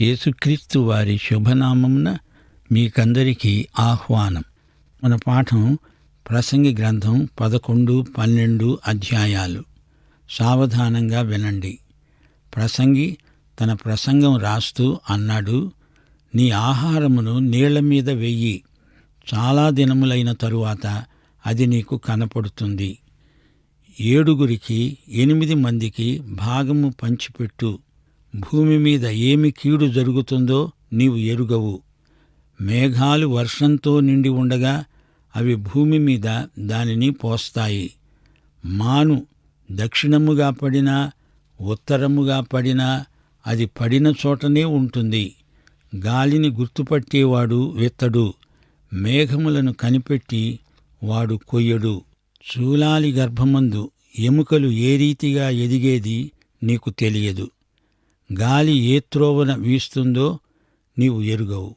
యేసుక్రీస్తు వారి శుభనామమున మీకందరికీ ఆహ్వానం. మన పాఠం ప్రసంగి గ్రంథం పదకొండు పన్నెండు అధ్యాయాలు. సావధానంగా వినండి. ప్రసంగి తన ప్రసంగం రాస్తూ అన్నాడు నీ ఆహారమును నీళ్ళ మీద వెయ్యి చాలా దినములైన తరువాత అది నీకు కనపడుతుంది. ఏడుగురికి ఎనిమిది మందికి భాగము పంచిపెట్టు. భూమి మీద ఏమి కీడు జరుగుతుందో నీవు ఎరుగవు. మేఘాలు వర్షంతో నిండి ఉండగా అవి భూమి మీద దానిని పోస్తాయి. మాను దక్షిణముగా పడినా ఉత్తరముగా పడినా అది పడిన చోటనే ఉంటుంది. గాలిని గుర్తుపట్టేవాడు విత్తడు. మేఘములను కనిపెట్టి వాడు కొయ్యడు. చూలాలి గర్భమందు ఎముకలు ఏ రీతిగా ఎదిగేది నీకు తెలియదు. గాలి ఏ త్రోవన వీస్తుందో నీవు ఎరుగవు.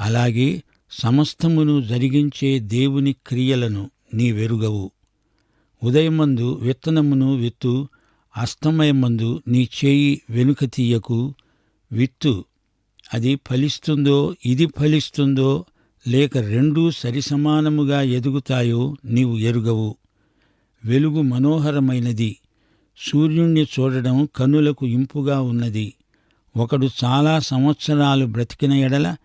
అలాగే సమస్తమును జరిగించే దేవుని క్రియలను నీవెరుగవు. ఉదయమందు విత్తనమును విత్తు అస్తమయమందు నీ చేయి వెనుక తీయకు విత్తు అది ఫలిస్తుందో ఇది ఫలిస్తుందో లేక రెండూ సరిసమానముగా ఎదుగుతాయో నీవు ఎరుగవు. వెలుగు మనోహరమైనది. సూర్యుణ్ణి చూడడం కన్నులకు ఇంపుగా ఉన్నది. ఒకడు చాలా సంవత్సరాలు బ్రతికిన ఎడల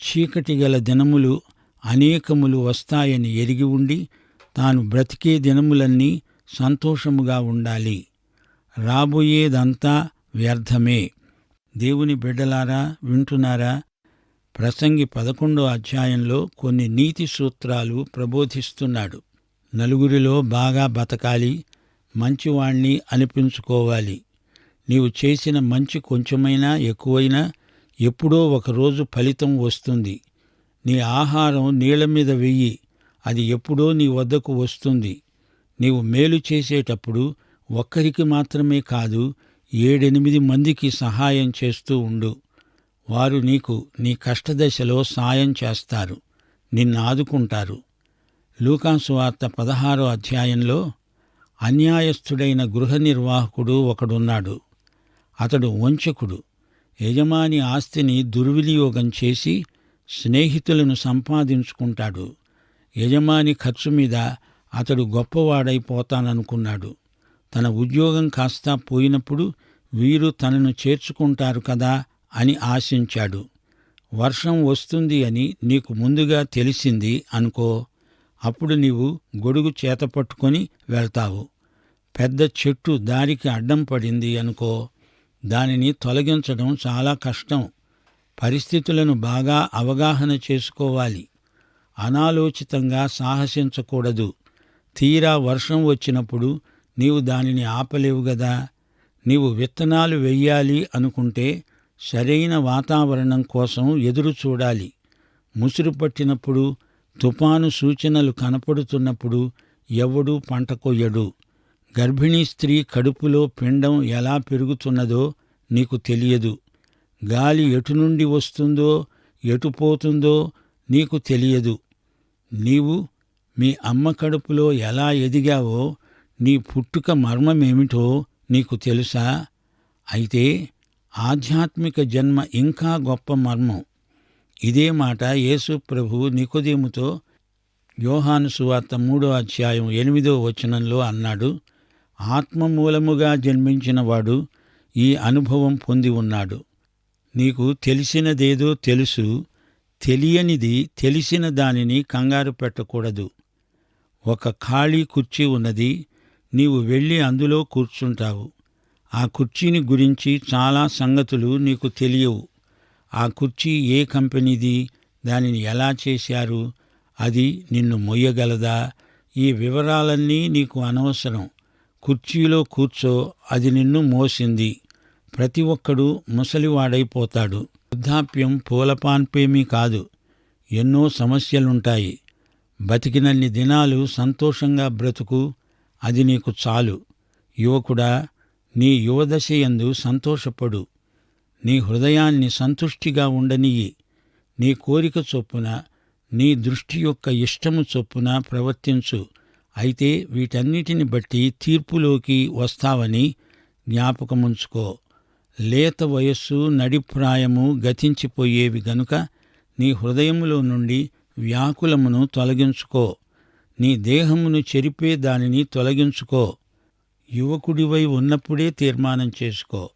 చీకటి గల దినములు అనేకములు వస్తాయని ఎరిగి ఉండి తాను బ్రతికే దినములన్నీ సంతోషముగా ఉండాలి. రాబోయేదంతా వ్యర్థమే. దేవుని బిడ్డలారా వింటున్నారా? ప్రసంగి పదకొండో అధ్యాయంలో కొన్ని నీతి సూత్రాలు ప్రబోధిస్తున్నాడు. నలుగురిలో బాగా బతకాలి మంచివాణ్ణి అనిపించుకోవాలి. నీవు చేసిన మంచి కొంచెమైనా ఎక్కువైనా ఎప్పుడో ఒకరోజు ఫలితం వస్తుంది. నీ ఆహారం నీళ్ళ మీద వెయ్యి అది ఎప్పుడో నీ వద్దకు వస్తుంది. నీవు మేలు చేసేటప్పుడు ఒక్కరికి మాత్రమే కాదు ఏడెనిమిది మందికి సహాయం చేస్తూ ఉండు. వారు నీకు నీ కష్టదశలో సాయం చేస్తారు. నిన్ను ఆదుకుంటారు. లూకాసు వార్త పదహారో అధ్యాయంలో అన్యాయస్థుడైన గృహ నిర్వాహకుడు ఒకడున్నాడు. అతడు వంచకుడు. యజమాని ఆస్తిని దుర్వినియోగం చేసి స్నేహితులను సంపాదించుకుంటాడు. యజమాని ఖర్చు మీద అతడు గొప్పవాడైపోతాననుకున్నాడు. తన ఉద్యోగం కాస్తా పోయినప్పుడు వీరు తనను చేర్చుకుంటారు కదా అని ఆశించాడు. వర్షం వస్తుంది అని నీకు ముందుగా తెలిసింది అనుకో. అప్పుడు నీవు గొడుగు చేతపట్టుకొని వెళ్తావు. పెద్ద చెట్టు దారికి అడ్డం పడింది అనుకో దానిని తొలగించడం చాలా కష్టం. పరిస్థితులను బాగా అవగాహన చేసుకోవాలి. అనాలోచితంగా సాహసించకూడదు. తీరా వర్షం వచ్చినప్పుడు నీవు దానిని ఆపలేవు గదా. నీవు విత్తనాలు వెయ్యాలి అనుకుంటే సరైన వాతావరణం కోసం ఎదురు చూడాలి. ముసురు పట్టినప్పుడు తుపాను సూచనలు కనపడుతున్నప్పుడు ఎవడూ పంట కొయ్యడు. గర్భిణీ స్త్రీ కడుపులో పిండం ఎలా పెరుగుతున్నదో నీకు తెలియదు. గాలి ఎటు నుండి వస్తుందో ఎటు పోతుందో నీకు తెలియదు. నీవు మీ అమ్మ కడుపులో ఎలా ఎదిగావో నీ పుట్టుక మర్మమేమిటో నీకు తెలుసా? అయితే ఆధ్యాత్మిక జన్మ ఇంకా గొప్ప మర్మం. ఇదే మాట యేసు ప్రభు నికోదేముతో యోహాను సువార్త మూడో అధ్యాయం ఎనిమిదో వచనంలో అన్నాడు. ఆత్మ మూలముగా ఈ అనుభవం పొంది ఉన్నాడు. నీకు తెలిసినదేదో తెలుసు తెలియనిది తెలిసిన దానిని కంగారు పెట్టకూడదు. ఒక ఖాళీ కుర్చీ ఉన్నది నీవు వెళ్ళి అందులో కూర్చుంటావు. ఆ కుర్చీని గురించి చాలా సంగతులు నీకు తెలియవు. ఆ కుర్చీ ఏ కంపెనీది దానిని ఎలా చేశారు అది నిన్ను మొయ్యగలదా ఈ వివరాలన్నీ నీకు అనవసరం. కుర్చీలో కూర్చో అది నిన్ను మోసింది. ప్రతి ఒక్కడు ముసలివాడైపోతాడు. వృద్ధాప్యం పూలపాన్పేమీ కాదు. ఎన్నో సమస్యలుంటాయి. బతికినన్ని దినాలు సంతోషంగా బ్రతుకు అది నీకు చాలు. యువకుడా నీ యువదశయందు సంతోషపడు. నీ హృదయాన్ని సంతుష్టిగా ఉండనియ్యి. నీ కోరిక చొప్పున నీ దృష్టి యొక్క ఇష్టము చొప్పున ప్రవర్తించు. అయితే వీటన్నిటిని బట్టి తీర్పులోకి వస్తావని జ్ఞాపకముంచుకో. లేత వయస్సు నడిప్రాయము గతించిపోయేవి గనుక నీ హృదయములో నుండి వ్యాకులమును తొలగించుకో. నీ దేహమును చెరిపే దానిని తొలగించుకో. యువకుడివై ఉన్నప్పుడే తీర్మానం చేసుకో.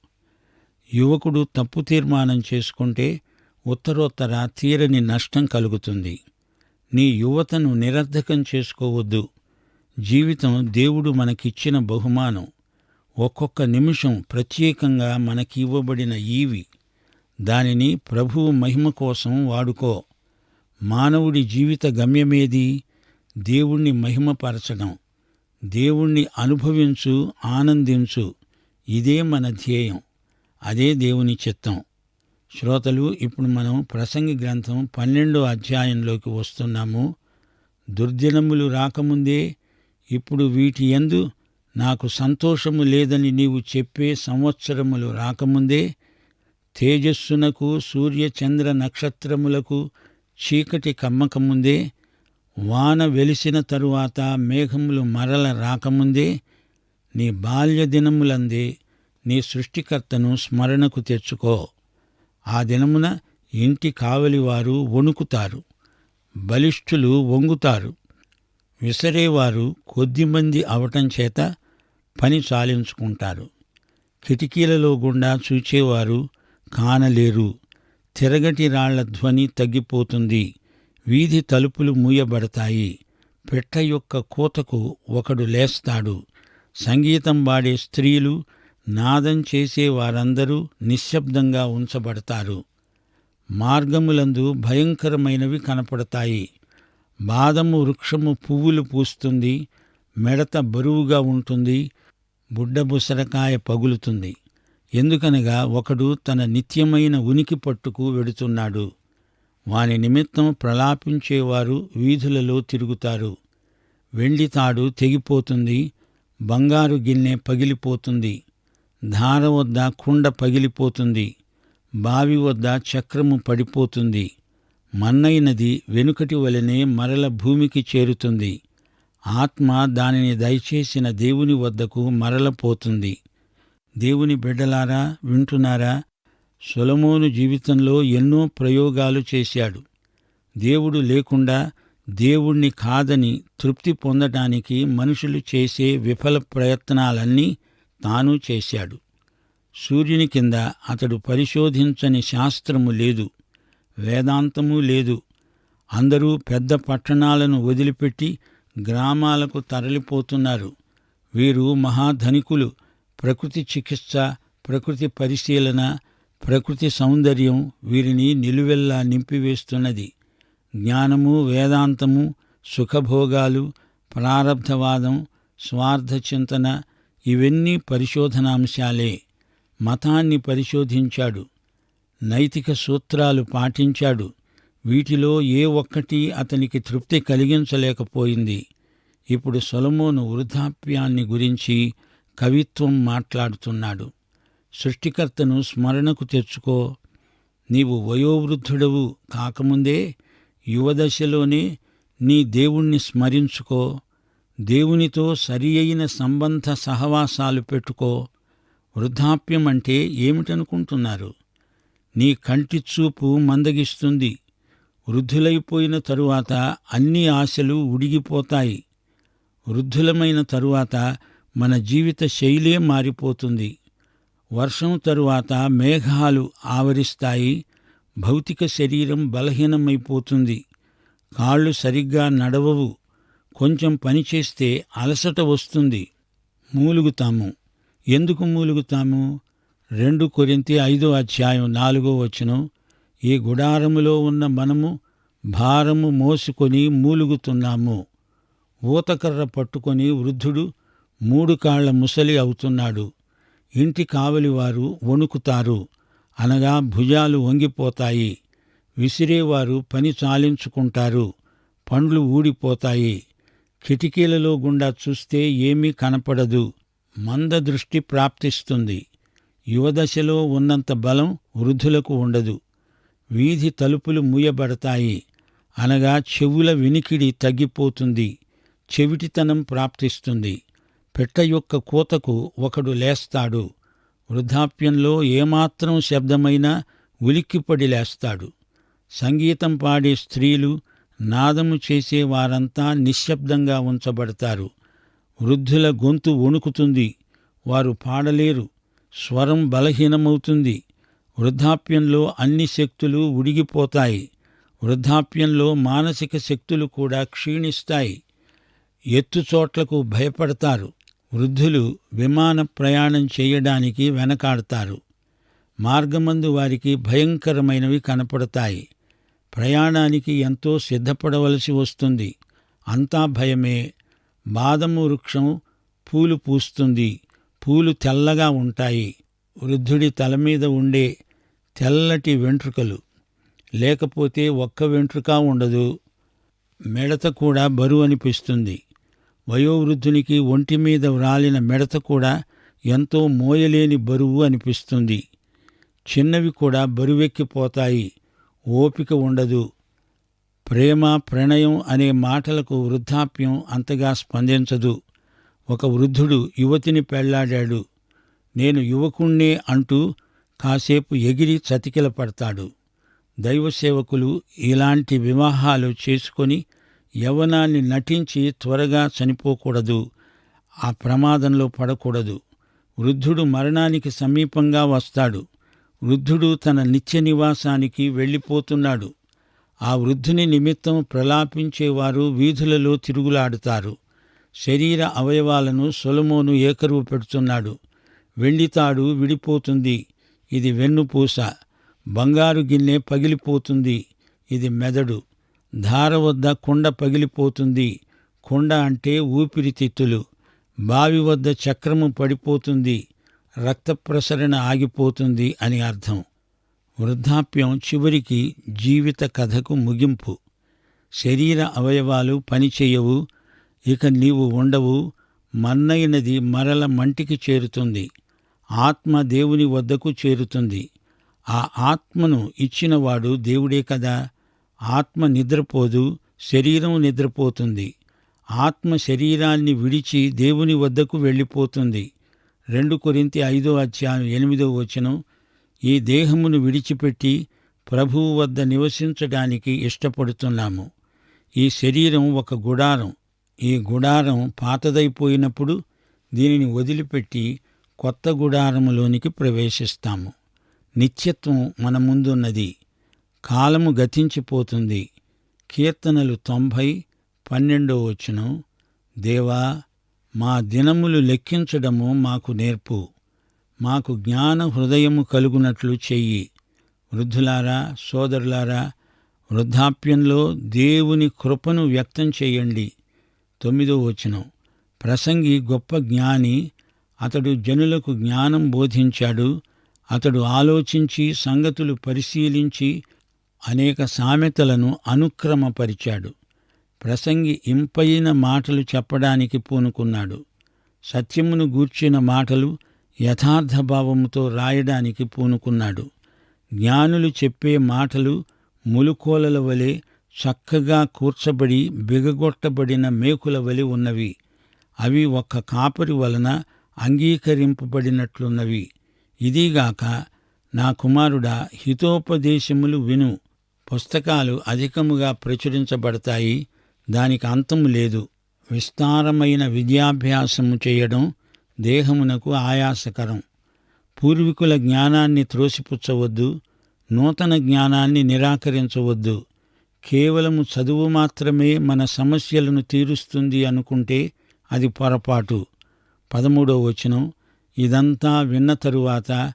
యువకుడు తప్పు తీర్మానం చేసుకుంటే ఉత్తరోత్తర తీరని నష్టం కలుగుతుంది. నీ యువతను నిరర్ధకం చేసుకోవద్దు. జీవితం దేవుడు మనకిచ్చిన బహుమానం. ఒక్కొక్క నిమిషం ప్రత్యేకంగా మనకి ఇవ్వబడిన ఈవి. దానిని ప్రభువు మహిమ కోసం వాడుకో. మానవుడి జీవిత గమ్యమేది? దేవుణ్ణి మహిమపరచడం. దేవుణ్ణి అనుభవించు ఆనందించు. ఇదే మన ధ్యేయం. అదే దేవుని చిత్తం. శ్రోతలు ఇప్పుడు మనం ప్రసంగి గ్రంథం పన్నెండో అధ్యాయంలోకి వస్తున్నాము. దుర్దినములు రాకముందే ఇప్పుడు వీటి యందు నాకు సంతోషము లేదని నీవు చెప్పే సంవత్సరములు రాకముందే తేజస్సునకు సూర్యచంద్ర నక్షత్రములకు చీకటి కమ్మకముందే వాన వెలిసిన తరువాత మేఘములు మరల రాకముందే నీ బాల్య దినములందే నీ సృష్టికర్తను స్మరణకు తెచ్చుకో. ఆ దినమున ఇంటి కావలివారు వణుకుతారు బలిష్ఠులు వంగుతారు. విసరేవారు కొద్దిమంది అవటం చేత పని చాలించుకుంటారు కిటికీలలో గుండా చూచేవారు కానలేరు. తిరగటి రాళ్ళ ధ్వని తగ్గిపోతుంది. వీధి తలుపులు మూయబడతాయి. పెట్ట యొక్క కూతకు ఒకడు లేస్తాడు. సంగీతం వాడే స్త్రీలు నాదం చేసే వారందరూ నిశ్శబ్దంగా ఉంచబడతారు. మార్గములందు భయంకరమైనవి కనపడతాయి. బాదము వృక్షము పువ్వులు పూస్తుంది మెడత బరువుగా ఉంటుంది బుడ్డబుసరకాయ పగులుతుంది. ఎందుకనగా ఒకడు తన నిత్యమైన ఉనికి పట్టుకు వెడుతున్నాడు. వాని నిమిత్తం ప్రలాపించేవారు వీధులలో తిరుగుతారు. వెండి తాడు తెగిపోతుంది బంగారు గిన్నె పగిలిపోతుంది ధార వద్ద కుండ పగిలిపోతుంది బావి వద్ద చక్రము పడిపోతుంది. మన్నైనది వెనుకటి వలనే మరల భూమికి చేరుతుంది. ఆత్మ దానిని దయచేసిన దేవుని వద్దకు మరలపోతుంది దేవుని బిడ్డలారా వింటున్నారా? సొలమోను జీవితంలో ఎన్నో ప్రయోగాలు చేశాడు. దేవుడు లేకుండా దేవుణ్ణి కాదని తృప్తి పొందటానికి మనుషులు చేసే విఫల ప్రయత్నాలన్నీ తాను చేశాడు. సూర్యుని కింద అతడు పరిశోధించని శాస్త్రము లేదు. వేదాంతము లేదు. అందరూ పెద్ద పట్టణాలను వదిలిపెట్టి గ్రామాలకు తరలిపోతున్నారు. వీరు మహాధనికులు. ప్రకృతి చికిత్స ప్రకృతి పరిశీలన ప్రకృతి సౌందర్యం వీరిని నిలువెల్లా నింపివేస్తున్నది. జ్ఞానము వేదాంతము సుఖభోగాలు ప్రారబ్ధవాదం స్వార్థ చింతన ఇవన్నీ పరిశోధనాంశాలే. మతాన్ని పరిశోధించాడు. నైతిక సూత్రాలు పాటించాడు. వీటిలో ఏ ఒక్కటి అతనికి తృప్తి కలిగించలేకపోయింది. ఇప్పుడు సొలమోను వృద్ధాప్యాన్ని గురించి కవిత్వం మాట్లాడుతున్నాడు. సృష్టికర్తను స్మరణకు తెచ్చుకో. నీవు వయోవృద్ధుడవు కాకముందే యువదశలోనే నీ దేవుణ్ణి స్మరించుకో. దేవునితో సరి అయిన సంబంధ సహవాసాలు పెట్టుకో. వృద్ధాప్యం అంటే ఏమిటనుకుంటున్నారు? నీ కంటి చూపు మందగిస్తుంది. వృద్ధులైపోయిన తరువాత అన్ని ఆశలు ఉడిగిపోతాయి. వృద్ధులమైన తరువాత మన జీవిత శైలే మారిపోతుంది. వర్షం తరువాత మేఘాలు ఆవరిస్తాయి. భౌతిక శరీరం బలహీనమైపోతుంది. కాళ్ళు సరిగ్గా నడవవు. కొంచెం పనిచేస్తే అలసట వస్తుంది. మూలుగుతాము. ఎందుకు మూలుగుతాము? రెండు కొరింతి ఐదో అధ్యాయం నాలుగో వచనం ఈ గుడారములో ఉన్న మనము భారము మోసుకొని మూలుగుతున్నాము. ఊతకర్ర పట్టుకొని వృద్ధుడు మూడు కాళ్ళ ముసలి అవుతున్నాడు. ఇంటి కావలివారు వణుకుతారు. అనగా భుజాలు వంగిపోతాయి. విసిరేవారు పని చాలించుకుంటారు. పండ్లు ఊడిపోతాయి. కిటికీలలో గుండా చూస్తే ఏమీ కనపడదు. మంద దృష్టి ప్రాప్తిస్తుంది. యువదశలో ఉన్నంత బలం వృద్ధులకు ఉండదు. వీధి తలుపులు మూయబడతాయి. అనగా చెవుల వినికిడి తగ్గిపోతుంది. చెవిటితనం ప్రాప్తిస్తుంది. పెట్ట యొక్క కూతకు ఒకడు లేస్తాడు. వృద్ధాప్యంలో ఏమాత్రం శబ్దమైనా ఉలిక్కిపడి లేస్తాడు. సంగీతం పాడే స్త్రీలు నాదము చేసే వారంతా నిశ్శబ్దంగా ఉంచబడతారు. వృద్ధుల గొంతు వణుకుతుంది. వారు పాడలేరు. స్వరం బలహీనమవుతుంది. వృద్ధాప్యంలో అన్ని శక్తులు ఉడిగిపోతాయి. వృద్ధాప్యంలో మానసిక శక్తులు కూడా క్షీణిస్తాయి. ఎత్తుచోట్లకు భయపడతారు. వృద్ధులు విమాన ప్రయాణం చేయడానికి వెనకాడతారు. మార్గమందు వారికి భయంకరమైనవి కనపడతాయి. ప్రయాణానికి ఎంతో సిద్ధపడవలసి వస్తుంది. అంతా భయమే. బాదము వృక్షం పూలు పూస్తుంది. పూలు తెల్లగా ఉంటాయి. వృద్ధుడి తల మీద ఉండే తెల్లటి వెంట్రుకలు. లేకపోతే ఒక్క వెంట్రుక ఉండదు. మిడత కూడా బరువు అనిపిస్తుంది. వయోవృద్ధునికి ఒంటి మీద వ్రాలిన మిడత కూడా ఎంతో మోయలేని బరువు అనిపిస్తుంది. చిన్నవి కూడా బరువెక్కిపోతాయి. ఓపిక ఉండదు. ప్రేమ ప్రణయం అనే మాటలకు వృద్ధాప్యం అంతగా స్పందించదు. ఒక వృద్ధుడు యువతిని పెళ్ళాడాడు. నేను యువకుణ్ణే అంటూ కాసేపు ఎగిరి చతికిల పడతాడు దైవ సేవకులు ఇలాంటి వివాహాలు చేసుకొని యవనాన్ని నటించి త్వరగా చనిపోకూడదు. ఆ ప్రమాదంలో పడకూడదు. వృద్ధుడు మరణానికి సమీపంగా వస్తాడు. వృద్ధుడు తన నిత్య నివాసానికి వెళ్ళిపోతున్నాడు. ఆ వృద్ధుని నిమిత్తం ప్రలాపించేవారు వీధులలో తిరుగులాడుతారు. శరీర అవయవాలను సొలమోను ఏకరువు పెడుతున్నాడు. వెండితాడు విడిపోతుంది. ఇది వెన్నుపూస బంగారు గిన్నె పగిలిపోతుంది. ఇది మెదడు. ధార వద్ద కుండ పగిలిపోతుంది. కుండ అంటే ఊపిరితిత్తులు. బావి వద్ద చక్రము పడిపోతుంది. రక్త ప్రసరణ ఆగిపోతుంది అని అర్థం. వృద్ధాప్యం చివరికి జీవిత కథకు ముగింపు. శరీర అవయవాలు పనిచేయవు. ఇక నీవు ఉండవు మన్నైనది మరల మంటికి చేరుతుంది ఆత్మ దేవుని వద్దకు చేరుతుంది. ఆ ఆత్మను ఇచ్చినవాడు దేవుడే కదా. ఆత్మ నిద్రపోదు శరీరం నిద్రపోతుంది. ఆత్మ శరీరాన్ని విడిచి దేవుని వద్దకు వెళ్ళిపోతుంది. రెండు కొరింత ఐదో అధ్యాయం ఎనిమిదో వచనం ఈ దేహమును విడిచిపెట్టి ప్రభువు వద్ద నివసించడానికి ఇష్టపడుతున్నాము. ఈ శరీరం ఒక గుడారం ఈ గుడారం పాతదైపోయినప్పుడు దీనిని వదిలిపెట్టి కొత్త గుడారములోనికి ప్రవేశిస్తాము. నిత్యత్వం మన ముందున్నది. కాలము గతించిపోతుంది. కీర్తనలు తొంభై పన్నెండో వచనం. దేవా మా దినములు లెక్కించడము మాకు నేర్పు. మాకు జ్ఞాన హృదయము కలుగునట్లు చెయ్యి. వృద్ధులారా సోదరులారా వృద్ధాప్యంలో దేవుని కృపను వ్యక్తం చేయండి. తొమ్మిదో వచనం. ప్రసంగి గొప్ప జ్ఞాని అతడు జనులకు జ్ఞానం బోధించాడు అతడు ఆలోచించి సంగతులు పరిశీలించి అనేక సామెతలను అనుక్రమపరిచాడు. ప్రసంగి ఇంపైన మాటలు చెప్పడానికి పూనుకున్నాడు. సత్యమును గూర్చిన మాటలు యథార్థ భావముతో రాయడానికి పూనుకున్నాడు. జ్ఞానులు చెప్పే మాటలు ములుకోలల వలె చక్కగా కూర్చబడి బిగగొట్టబడిన మేకుల వలి ఉన్నవి. అవి ఒక్క కాపరి వలన అంగీకరింపబడినట్లున్నవి. ఇదిగాక నా కుమారుడా హితోపదేశములు విను. పుస్తకాలు అధికముగా ప్రచురించబడతాయి. దానికి అంతము లేదు. విస్తారమైన విద్యాభ్యాసము చేయడం దేహమునకు ఆయాసకరం. పూర్వీకుల జ్ఞానాన్ని త్రోసిపుచ్చవద్దు. నూతన జ్ఞానాన్ని నిరాకరించవద్దు. కేవలము చదువు మాత్రమే మన సమస్యలను తీరుస్తుంది అనుకుంటే అది పొరపాటు. పదమూడో వచనం ఇదంతా విన్న తరువాత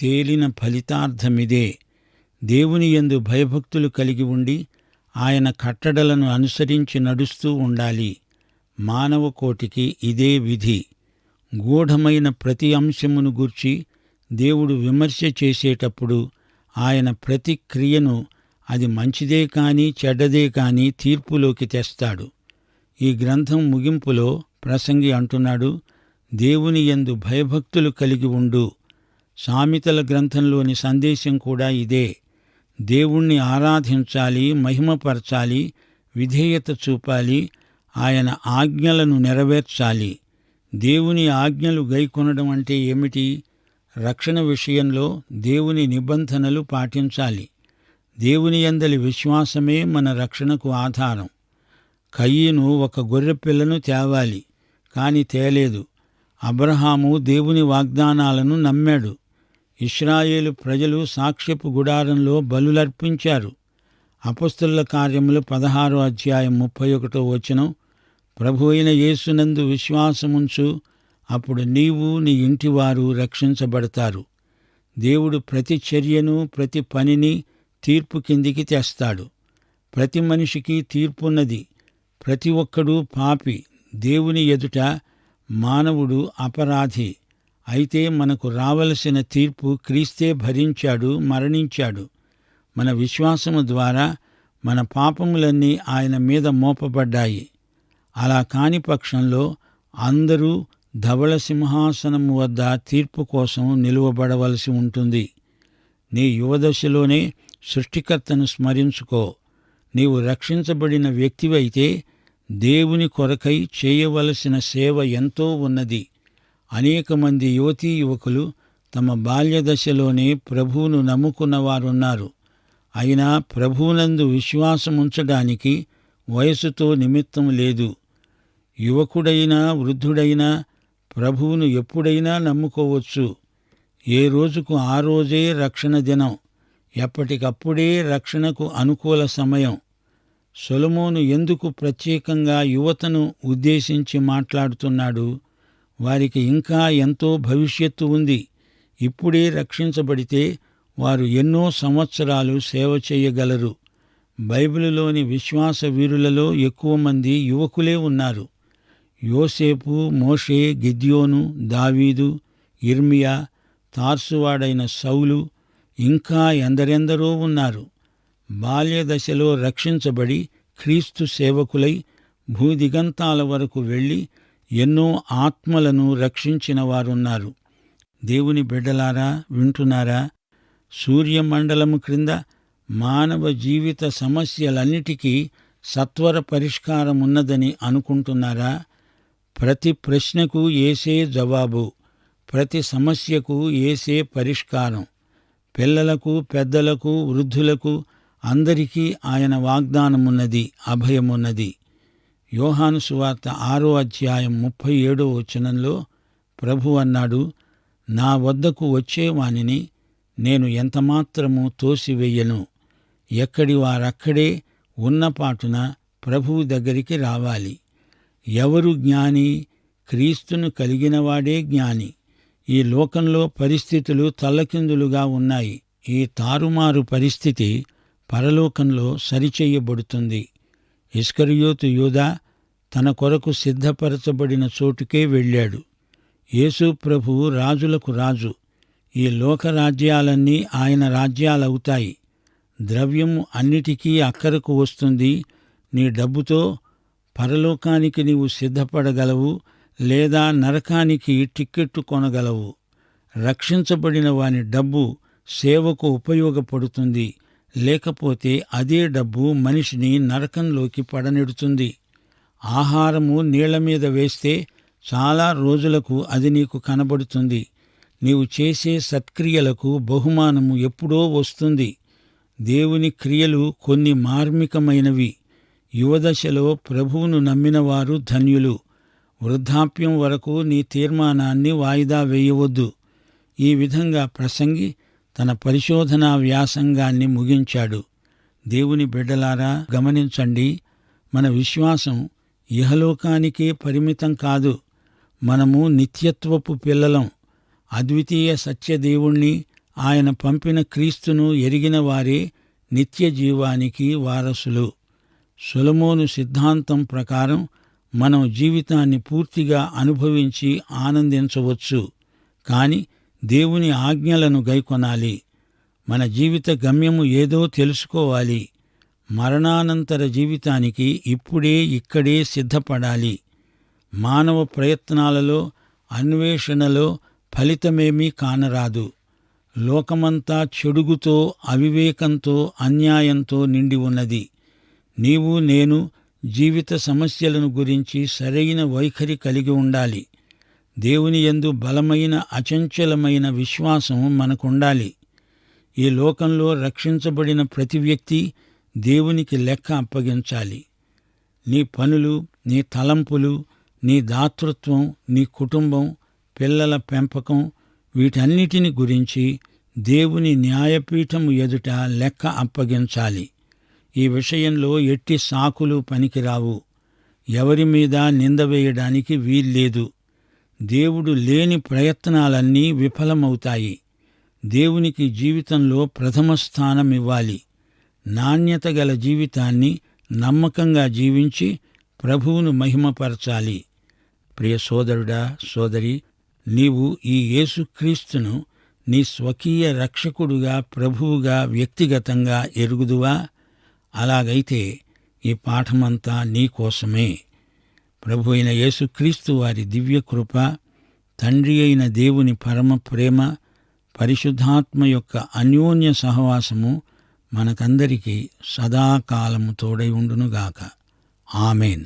తేలిన ఫలితార్థమిదే. దేవుని యందు భయభక్తులు కలిగి ఉండి ఆయన కట్టడలను అనుసరించి నడుస్తూ ఉండాలి. మానవ కోటికి ఇదే విధి. గూఢమైన ప్రతి అంశమును గూర్చి దేవుడు విమర్శ చేసేటప్పుడు ఆయన ప్రతి క్రియను అది మంచిదే కానీ చెడ్డదే కాని తీర్పులోకి తెస్తాడు. ఈ గ్రంథం ముగింపులో ప్రసంగి అంటున్నాడు దేవుని యందు భయభక్తులు కలిగి ఉండు. సామెతల గ్రంథంలోని సందేశం కూడా ఇదే. దేవుణ్ణి ఆరాధించాలి మహిమపరచాలి విధేయత చూపాలి ఆయన ఆజ్ఞలను నెరవేర్చాలి. దేవుని ఆజ్ఞలు గైకొనడం అంటే ఏమిటి? రక్షణ విషయంలో దేవుని నిబంధనలు పాటించాలి. దేవుని యందలి విశ్వాసమే మన రక్షణకు ఆధారం. కయ్యను ఒక గొర్రె పిల్లను తేవాలి కాని తేలేదు. అబ్రహాము దేవుని వాగ్దానాలను నమ్మాడు. ఇస్రాయేలు ప్రజలు సాక్ష్యపు గుడారంలో బలులర్పించారు. అపస్తుల కార్యములు పదహారో అధ్యాయం ముప్పై ఒకటో వచనం ప్రభు అయిన యేసునందు విశ్వాసముంచు అప్పుడు నీవు నీ ఇంటివారు రక్షించబడతారు. దేవుడు ప్రతి చర్యను ప్రతి పనిని తీర్పు కిందికి తెస్తాడు. ప్రతి మనిషికి తీర్పున్నది. ప్రతి ఒక్కడూ పాపి దేవుని ఎదుట మానవుడు అపరాధి. అయితే మనకు రావలసిన తీర్పు క్రీస్తే భరించాడు మరణించాడు. మన విశ్వాసము ద్వారా మన పాపములన్నీ ఆయన మీద మోపబడ్డాయి. అలా కాని పక్షంలో అందరూ ధవళ సింహాసనము వద్ద తీర్పు కోసం నిలువబడవలసి ఉంటుంది. నీ యువదశలోనే సృష్టికర్తను స్మరించుకో. నీవు రక్షించబడిన వ్యక్తివైతే దేవుని కొరకై చేయవలసిన సేవ ఎంతో ఉన్నది. అనేక మంది యువతీ యువకులు తమ బాల్యదశలోనే ప్రభువును నమ్ముకున్నవారున్నారు అయినా ప్రభువునందు విశ్వాసముంచడానికి వయసుతో నిమిత్తం లేదు. యువకుడైనా వృద్ధుడైనా ప్రభువును ఎప్పుడైనా నమ్ముకోవచ్చు. ఏ రోజుకు ఆ రోజే రక్షణ దినం. ఎప్పటికప్పుడే రక్షణకు అనుకూల సమయం. సొలమోను ఎందుకు ప్రత్యేకంగా యువతను ఉద్దేశించి మాట్లాడుతున్నాడు? వారికి ఇంకా ఎంతో భవిష్యత్తు ఉంది. ఇప్పుడే రక్షించబడితే వారు ఎన్నో సంవత్సరాలు సేవ చేయగలరు. బైబిలులోని విశ్వాస వీరులలో ఎక్కువ మంది యువకులే ఉన్నారు. యోసేపు మోషే గిద్యోను దావీదు ఇర్మియా తార్సువాడైన సౌలు ఇంకా ఎందరెందరో ఉన్నారు. బాల్యదశలో రక్షించబడి క్రీస్తు సేవకులై భూదిగంతాల వరకు వెళ్ళి ఎన్నో ఆత్మలను రక్షించిన వారున్నారు. దేవుని బిడ్డలారా వింటున్నారా? సూర్యమండలము క్రింద మానవ జీవిత సమస్యలన్నిటికీ సత్వర పరిష్కారం ఉన్నదని అనుకుంటున్నారా? ప్రతి ప్రశ్నకు ఏసే జవాబు ప్రతి సమస్యకు ఏసే పరిష్కారం. పిల్లలకు పెద్దలకు వృద్ధులకు అందరికీ ఆయన వాగ్దానమున్నది అభయమున్నది. యోహాను సువార్త ఆరో అధ్యాయం ముప్పై ఏడో వచనంలో ప్రభు అన్నాడు నా వద్దకు వచ్చేవానిని నేను ఎంతమాత్రము తోసివెయ్యను ఎక్కడి వారక్కడే ఉన్నపాటున ప్రభువు దగ్గరికి రావాలి. ఎవరు జ్ఞాని? క్రీస్తును కలిగినవాడే జ్ఞాని. ఈ లోకంలో పరిస్థితులు తల్లకిందులుగా ఉన్నాయి. ఈ తారుమారు పరిస్థితి పరలోకంలో సరిచెయ్యబడుతుంది ఇస్కరియోతు యూదా తన కొరకు సిద్ధపరచబడిన చోటుకే వెళ్ళాడు. యేసు ప్రభు రాజులకు రాజు. ఈ లోక రాజ్యాలన్నీ ఆయన రాజ్యాలవుతాయి. ద్రవ్యము అన్నిటికీ అక్కరకు వస్తుంది. నీ డబ్బుతో పరలోకానికి నీవు సిద్ధపడగలవు. లేదా నరకానికి టిక్కెట్టు కొనగలవు. రక్షించబడిన వాని డబ్బు సేవకు ఉపయోగపడుతుంది. లేకపోతే అదే డబ్బు మనిషిని నరకంలోకి పడనెడుతుంది. ఆహారము నీళ్ళ మీద వేస్తే చాలా రోజులకు అది నీకు కనబడుతుంది. నీవు చేసే సత్క్రియలకు బహుమానము ఎప్పుడో వస్తుంది. దేవుని క్రియలు కొన్ని మార్మికమైనవి. యువదశలో ప్రభువును నమ్మినవారు ధన్యులు. వృద్ధాప్యం వరకు నీ తీర్మానాన్ని వాయిదా వేయవద్దు. ఈ విధంగా ప్రసంగి తన పరిశోధనా వ్యాసంగాన్ని ముగించాడు. దేవుని బిడ్డలారా గమనించండి మన విశ్వాసం ఇహలోకానికే పరిమితం కాదు. మనము నిత్యత్వపు పిల్లలం. అద్వితీయ సత్యదేవుణ్ణి ఆయన పంపిన క్రీస్తును ఎరిగిన వారే నిత్య జీవానికి వారసులు. సులమోను సిద్ధాంతం ప్రకారం మనం జీవితాన్ని పూర్తిగా అనుభవించి ఆనందించవచ్చు. కాని దేవుని ఆజ్ఞలను గైకొనాలి. మన జీవిత గమ్యము ఏదో తెలుసుకోవాలి. మరణానంతర జీవితానికి ఇప్పుడే ఇక్కడే సిద్ధపడాలి. మానవ ప్రయత్నాలలో అన్వేషణలో ఫలితమేమీ కానరాదు. లోకమంతా చెడుగుతో అవివేకంతో అన్యాయంతో నిండి ఉన్నది. నీవు నేను జీవిత సమస్యలను గురించి సరైన వైఖరి కలిగి ఉండాలి. దేవుని యందు బలమైన అచంచలమైన విశ్వాసం మనకుండాలి. ఈ లోకంలో రక్షించబడిన ప్రతి వ్యక్తి దేవునికి లెక్క అప్పగించాలి. నీ పనులు నీ తలంపులు నీ దాతృత్వం నీ కుటుంబం పిల్లల పెంపకం వీటన్నిటిని గురించి దేవుని న్యాయపీఠము ఎదుట లెక్క అప్పగించాలి. ఈ విషయంలో ఎట్టి సాకులు పనికిరావు. ఎవరి మీద నింద వేయడానికి వీల్లేదు. దేవుడు లేని ప్రయత్నాలన్నీ విఫలమవుతాయి. దేవునికి జీవితంలో ప్రథమ స్థానం ఇవ్వాలి. నాణ్యత గల జీవితాన్ని నమ్మకంగా జీవించి ప్రభువును మహిమపరచాలి. ప్రియ సోదరుడా సోదరి నీవు ఈ యేసుక్రీస్తును నీ స్వకీయ రక్షకుడుగా ప్రభువుగా వ్యక్తిగతంగా ఎరుగుదువా? అలాగైతే ఈ పాఠమంతా నీకోసమే ప్రభు అయిన యేసుక్రీస్తు వారి దివ్యకృప తండ్రి అయిన దేవుని పరమ ప్రేమ పరిశుద్ధాత్మ యొక్క అన్యోన్య సహవాసము మనకందరికీ సదాకాలము తోడై ఉండునుగాక. ఆమెన్.